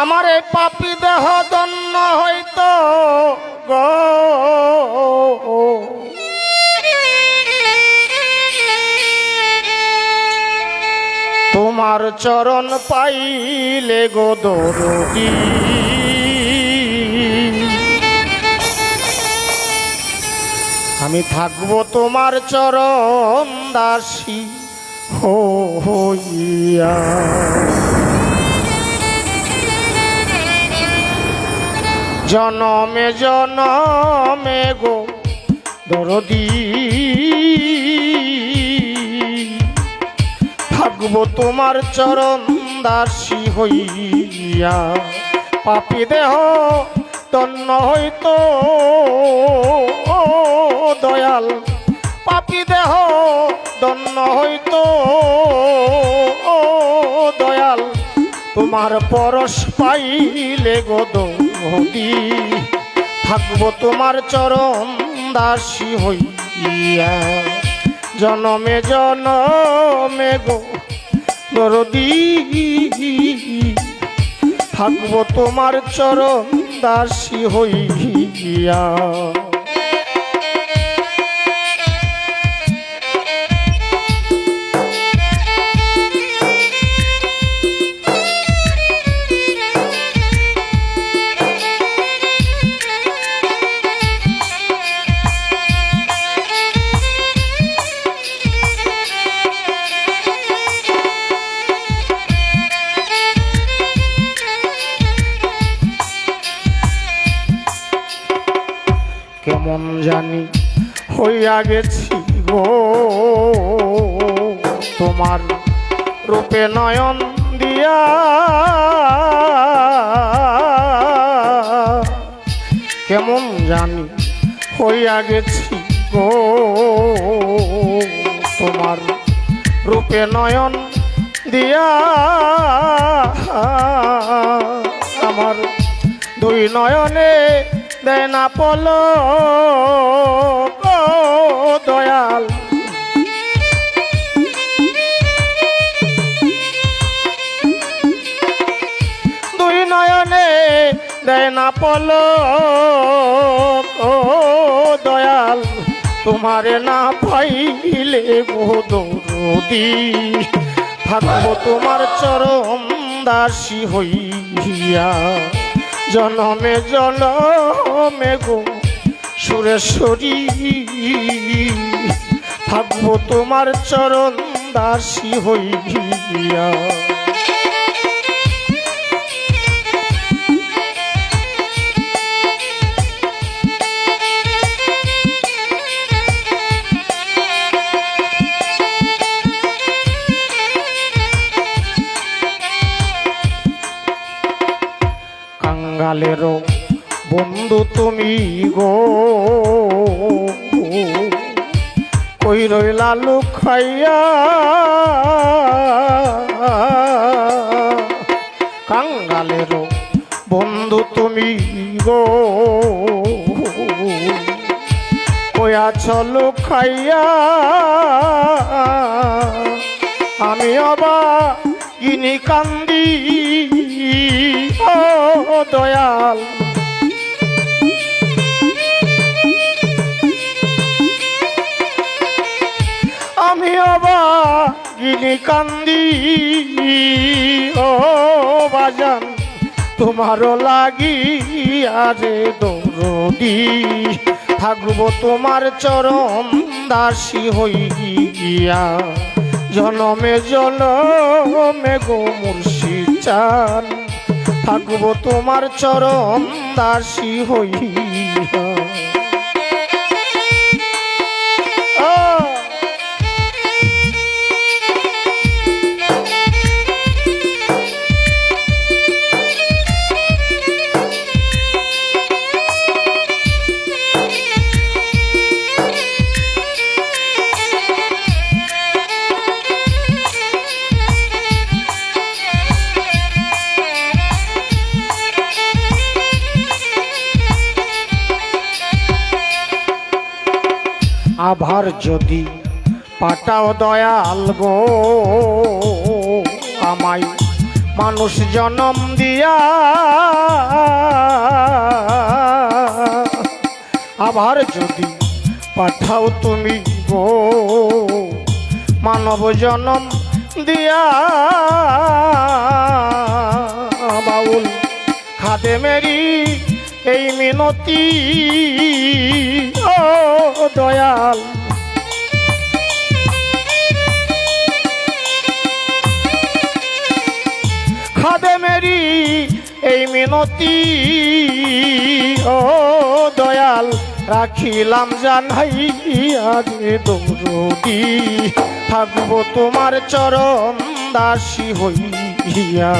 আমার এই পাপি দেহ দন্য হইতো গো। তোমার চরণ পাইলে গো দরদি। আমি থাকব তোমার চরণ দাসী হইয়া। জনমে জনমে গো দরদি। থাকব তোমার চরণ দাসী হইয়া। পাপি দেহ তন্ন হইতো, দয়াল। পাপি দেহ দন্ন হইতো। তোমার পরশ পাইলে গো দৌদি থাকব তোমার চরণ দাসী হইয়া। জনমে জনমে গো দরদি। থাকব তোমার চরণ দাসী হইয়া। কেমন জানি হইয়া গেছি গো। তোমার রূপে নয়ন দিয়া কেমন জানি হইয়া গেছি গো। তোমার রূপে নয়ন দিয়া আমার দুই নয়নে দেয় পল দয়াল। দুই নয়নে দেয় পল দয়াল। তোমারে না পাইলে গোদি থাকব তোমার চরম দাসী হইয়া। জনমে জনমে গো সুরেশ্বরী থাকব তোমার চরণ দাসী হইয়া। কাঙ্গালেরও বন্ধু তুমি গো। কই রইলা লুখাইয়া কাঙ্গালেরও বন্ধু তুমি গো। কই আছো লুখাইয়া আমি অবা ইনি কান্দি। দয়াল। আমি অবা গিনি কান্দি, ও বাজান, তোমারও লাগি আরে দৌড়ি থাকব তোমার চরম দাসী হইয়া। জনমে জনমে গো মুর্শিদ চান থাকব তোমার চরম সি হইয়া। আভার যদি পাটাও দয়াল গো আমায়, মানুষ জনম দিয়া। আবার যদি পাঠাও তুমি গো মানব জনম দিয়া। বাউল খাদে মেরি এই মিনতি। দয়াল। খাদে মেরি এই মিনতি, ও দয়াল, রাখিলাম জানাই আজ দৌড়ি থাকব তোমার চরণ দাসী হইয়া।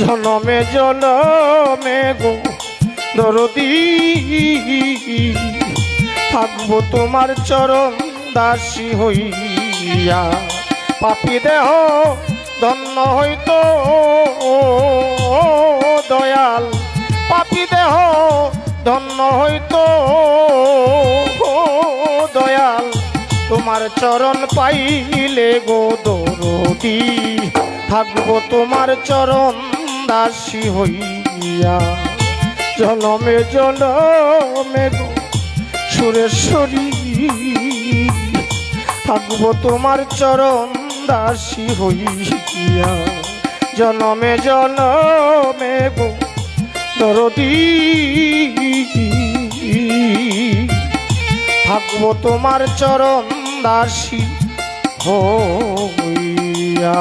জনমে জনমে গো দরদি। থাকব তোমার চরণ দাসী হইয়া। পাপি দেহ ধন্য হইতো দয়াল। পাপি দেহ ধন্য হইতো দয়াল। তোমার চরণ পাইলে গো দরদি। থাকব তোমার চরণ দাসী হইয়া। জনমে জনমে গো সুরেশ্বরী থাকব তোমার চরণ দাসী হইয়া। জনমে জনমে দরদি। থাকব তোমার চরণ দাসী হইয়া।